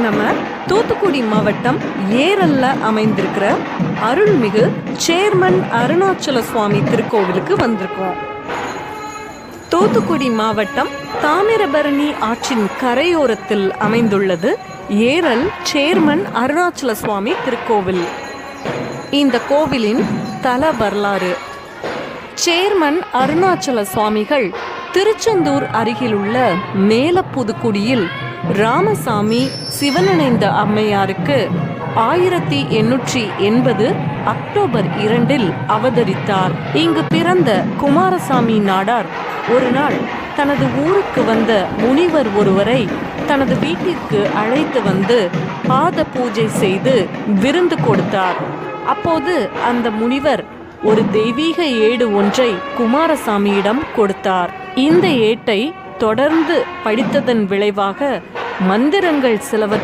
நம்ம தூத்துக்குடி மாவட்டம் ஏரல்ல அமைந்திருக்கிற அருள்மிகு சேர்மன் அருணாச்சல சுவாமி திருக்கோவிலுக்கு வந்திருக்கோம். தூத்துக்குடி மாவட்டம் தாமிரபரணி ஆற்றின் கரையோரத்தில் அமைந்துள்ளது ஏரல் சேர்மன் அருணாச்சல சுவாமி திருக்கோவில். இந்த கோவிலின் தல வரலாறு. சேர்மன் அருணாச்சல சுவாமிகள் திருச்செந்தூர் அருகிலுள்ள மேலப்புதுக்குடியில் ராமசாமி சிவனணைந்த அம்மையாருக்கு ஆயிரத்தி எண்ணூற்றி எண்பது அக்டோபர் இரண்டில் அவதரித்தார். இங்கு பிறந்த குமாரசாமி நாடார் ஒரு நாள் தனது ஊருக்கு வந்த முனிவர் ஒருவரை தனது வீட்டிற்கு அழைத்து வந்து பாத பூஜை செய்து விருந்து கொடுத்தார். அப்போது அந்த முனிவர் ஒரு தெய்வீக ஏடு ஒன்றை குமாரசாமியிடம் கொடுத்தார். இந்த ஏட்டை தொடர்ந்து படித்ததன் விளைவாக மந்திரங்கள் சிலவற்றை